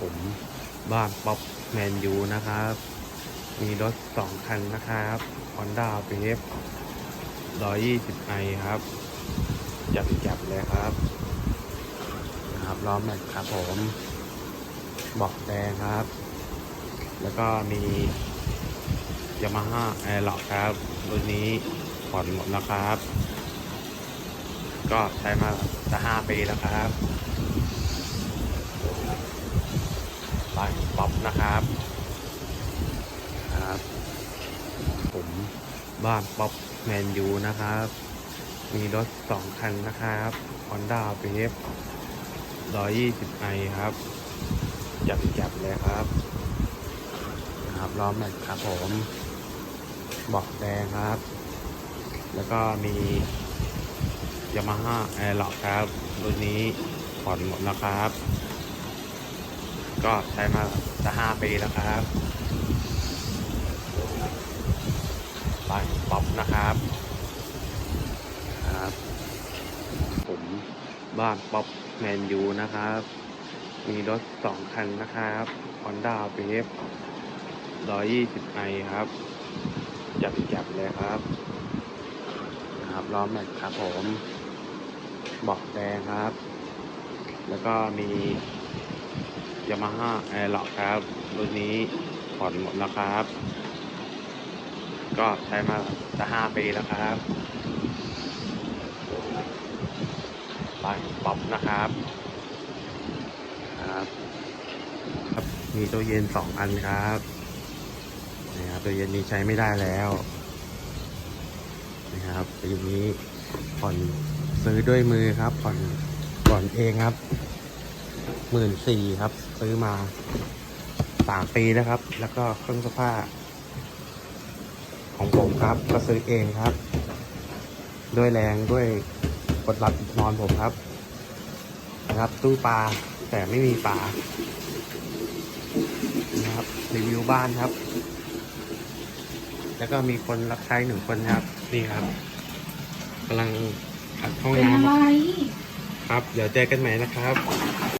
ผมบ้านป๊อปแมนยูนะครับ มีรถสองคันนะครับ Honda w a v 120ไอครับจับจับเลยครับนะครับล้อแม็กครับผมบอกแดงครับ แล้วก็มียามาฮ่าแอร์ล็อกครับรุ่นนี้ผ่อนหมดแล้วครับ ก็ใช้มาจะห้าปีแล้วครับ บ้านป๊อปนะครับครับ ผมบ้านป๊อปแมนยูนะครับ มีรถสองคันนะครับ Honda w a v 120ไอครับ จับจับเลยครับนะครับล้อแม็กครับผมบอกแดงครับ แล้วก็มียามาฮ่าแอร์ล็อกครับรุ่นนี้ผ่อนหมดแล้วครับ ก็ใช้มาจะห้าปีแล้วครับบ้านป๊อปนะครับครับ ผมบ้านป๊อปแมนยูนะครับ มีรถสองคันนะครับ Honda w a v 120ไอครับ จับจับเลยครับนะครับล้อแม็กครับผมบอกแดงครับ แล้วก็มี ยามาฮ่าแอร์ล็อกครับรุ่นนี้ผ่อนหมดแล้วครับ ก็ใช้มาจะห้าปีแล้วครับบานป๊อปนะครับครับ ครับ มีตู้เย็นสองอันครับนี่ครับตู้เย็นนี้ใช้ไม่ได้แล้วนะครับตู้นี้ผ่อนซื้อด้วยมือครับผ่อนผ่อนเองครับ หมื่นสี่ครับ ซื้อมาสามปีแล้วครับ แล้วก็เครื่องซักผ้าของผมครับ ก็ซื้อเองครับ ด้วยแรงด้วยกดหลับนอนผมครับนะครับตู้ปลาแต่ไม่มีปลานะครับรีวิวบ้านครับ แล้วก็มีคนรับใช้หนึ่งคนครับ นี่ครับกำลังอัดห้องเป็นน้อะไรำครับ เดี๋ยวเจอกันใหม่นะครับ